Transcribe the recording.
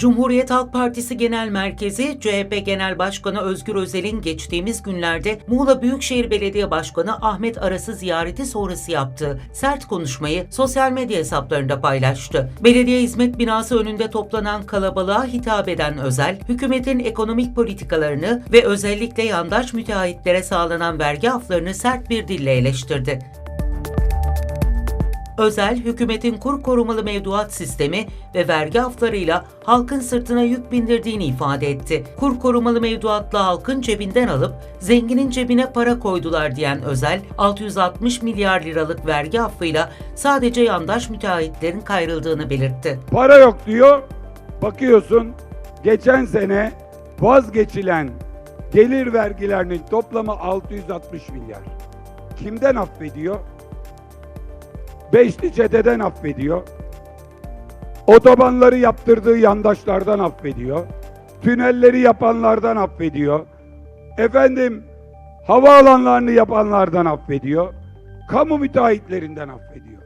Cumhuriyet Halk Partisi Genel Merkezi, CHP Genel Başkanı Özgür Özel'in geçtiğimiz günlerde Muğla Büyükşehir Belediye Başkanı Ahmet Aras'ı ziyareti sonrası yaptığı sert konuşmayı sosyal medya hesaplarında paylaştı. Belediye hizmet binası önünde toplanan kalabalığa hitap eden Özel, hükümetin ekonomik politikalarını ve özellikle yandaş müteahhitlere sağlanan vergi aflarını sert bir dille eleştirdi. Özel, hükümetin kur korumalı mevduat sistemi ve vergi aflarıyla halkın sırtına yük bindirdiğini ifade etti. Kur korumalı mevduatla halkın cebinden alıp zenginin cebine para koydular diyen Özel, 660 milyar liralık vergi affıyla sadece yandaş müteahhitlerin kayrıldığını belirtti. Para yok diyor. Bakıyorsun geçen sene vazgeçilen gelir vergilerinin toplamı 660 milyar. Kimden affediyor? Beşli çeteden affediyor. Otobanları yaptırdığı yandaşlardan affediyor. Tünelleri yapanlardan affediyor. Efendim havaalanlarını yapanlardan affediyor. Kamu müteahhitlerinden affediyor.